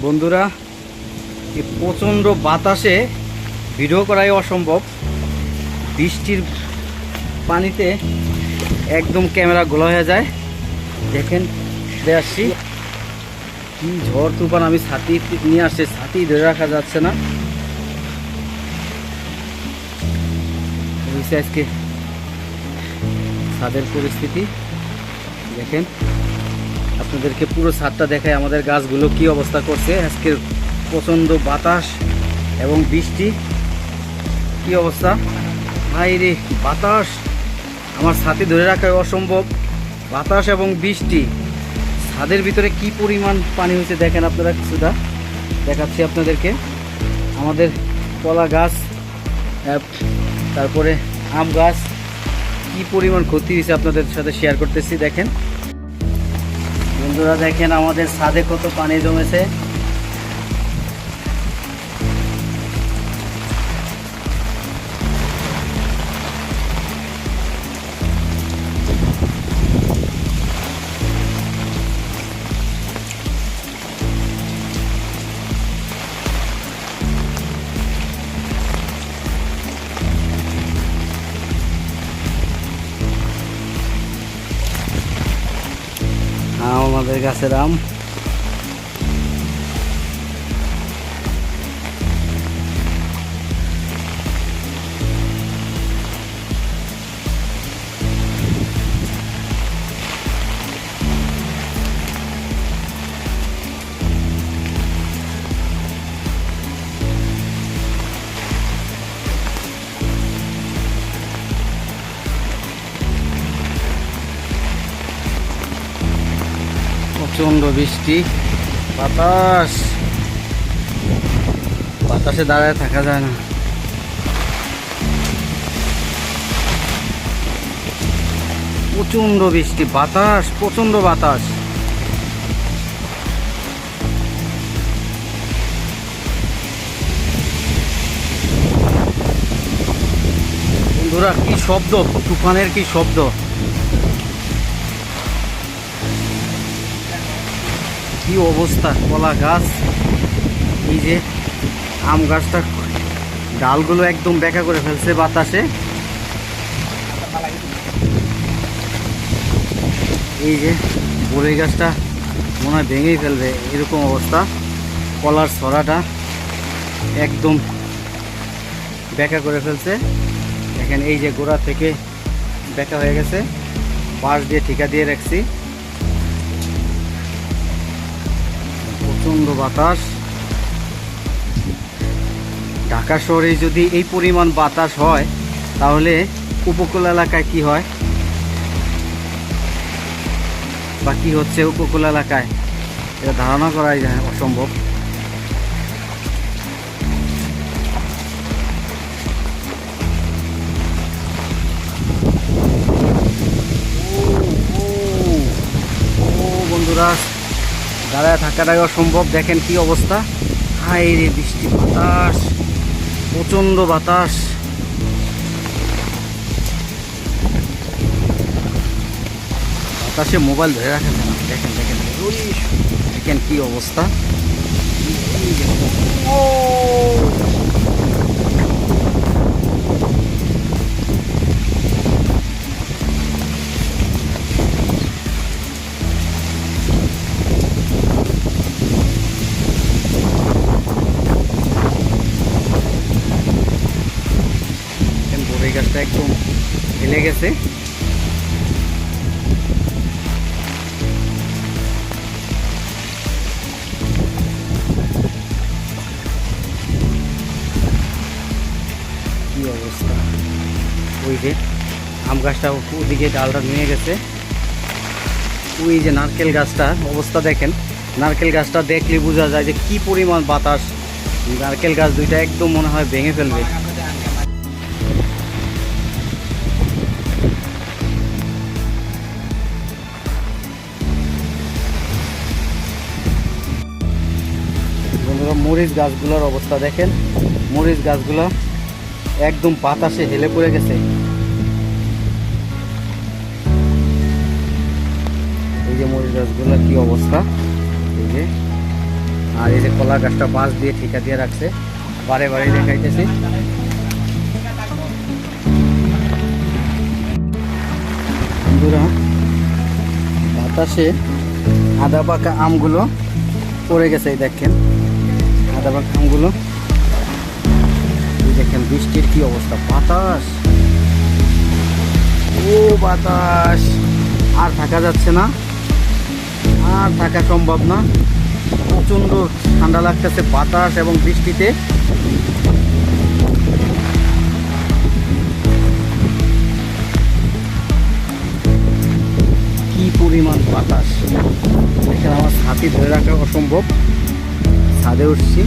বন্ধুরা এই প্রচণ্ড বাতাসে ভিডিও করাই অসম্ভব। বৃষ্টির পানিতে একদম ক্যামেরা গোলা হয়ে যায়। দেখেন দেখে আসছি। কি ঝড় তুফান আমি ছাতি নিয়ে আসছি, ছাতি ধরে রাখা যাচ্ছে না। আজকে ছাদের পরিস্থিতি। দেখেন আপনাদেরকে পুরো ছাদটা দেখায় আমাদের গাছগুলো কি অবস্থা করছে। আজকের প্রচণ্ড বাতাস এবং বৃষ্টি। কি অবস্থা? ভাই রে, বাতাস! আমার ছাতি ধরে রাখা অসম্ভব। বাতাস এবং বৃষ্টি। ছাদের ভিতরে কি পরিমাণ পানি হয়েছে দেখেন আপনারা কিছুটা। দেখাচ্ছি আপনাদেরকে। আমাদের কলা গাছ তারপরে আম গাছ। কি পরিমাণ ক্ষতি হয়েছে আপনাদের সাথে শেয়ার করতেছি, দেখেন। বন্ধুরা দেখেন আমাদের ছাদে কত পানি জমেছে। আমাদের গাছের আম। প্রচণ্ড বৃষ্টি। বাতাস। বাতাসে দাঁড়ায় থাকা যায় না। প্রচণ্ড বৃষ্টি, বাতাস প্রচণ্ড বাতাস। বন্ধুরা, কি শব্দ? তুফানের কি শব্দ? কি অবস্থা? কলা গাছ? এই যে আম গাছটা ডালগুলো একদম বেঁকা করে ফেলছে বাতাসে। এই যে বড়ই গাছটা মনে হয় ভেঙেই ফেলবে, এরকম অবস্থা। কলার ছড়াটা একদম বেঁকা করে ফেলছে। দেখেন এই যে গোড়া থেকে বেঁকা হয়ে গেছে। বাঁশ দিয়ে ঠিকা দিয়ে রাখছি। প্রচণ্ড বাতাস। ঢাকা শহরে যদি এই পরিমাণ বাতাস হয়, তাহলে উপকূল এলাকায় কি হয়? বা কি হচ্ছে উপকূল এলাকায়? এটা ধারণা করাই যায় অসম্ভব। বন্ধুরা দাঁড়ায় থাকাটাই অসম্ভব। দেখেন কি অবস্থা। হাই রে, বৃষ্টি, বাতাস, প্রচণ্ড বাতাস। বাতাসে মোবাইল ধরে রাখেন না দেখেন দেখেন দেখেন কি অবস্থা। ও! গেছে। কি অবস্থা? ওই যে আম গাছটা ওদিকে ডালটা নিয়ে গেছে। ওই যে নারকেল গাছটা, অবস্থা দেখেন। নারকেল গাছটা দেখলে বোঝা যায় যে কি পরিমাণ বাতাস। নারকেল গাছ দুইটা একদম মনে হয় ভেঙে ফেলবে। বন্ধুরা মরিচ গাছগুলোর অবস্থা দেখেন। মরিচ গাছগুলো একদম বাতাসে হেলে পড়ে গেছে। এই যে মরিচ গাছগুলোর কি অবস্থা? এই যে। আর এই যে কলা গাছটা বাঁশ দিয়ে ঠিকা দিয়ে রাখছে। বারে বারে দেখাইতেছি। বন্ধুরা, বাতাসে আদা পাকা আমগুলো পড়ে গেছে দেখেন। পাকা আমগুলো দেখেন বৃষ্টির কি অবস্থা, বাতাস। ও বাতাস, আর থাকা যাচ্ছে না, আর থাকা সম্ভব না। প্রচণ্ড ঠান্ডা লাগতেছে বাতাস এবং বৃষ্টিতে। কি পরিমাণ বাতাস। এখানে আমার হাতি ধরে রাখা অসম্ভব। ছাদে উঠছি।